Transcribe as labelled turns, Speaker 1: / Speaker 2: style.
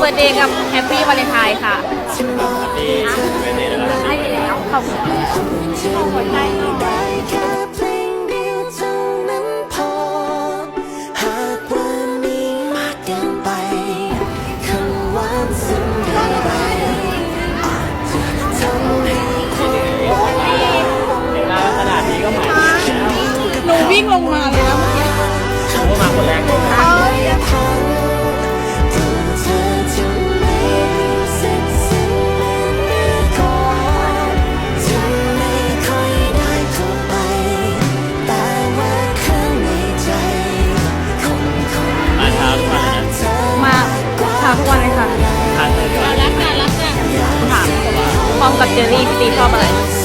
Speaker 1: เบิร์ดเดย์กับแฮปปี้วาเลนไทน์ค่ะ
Speaker 2: ดีไม่ได้แล้ว
Speaker 1: ให้ไปแล้วขอบคุณขอบคุณใจหน่อย
Speaker 3: ได้แค่เพลงเดียวเท่านั้นพอหากว่ามีม
Speaker 1: ทาทุกวันเลยค่ะ
Speaker 2: ทานเลยด้วย
Speaker 1: รักกันรักกันถามพร้อมกับเจอรี่พี่ตีชอบอะไร
Speaker 2: ชอบ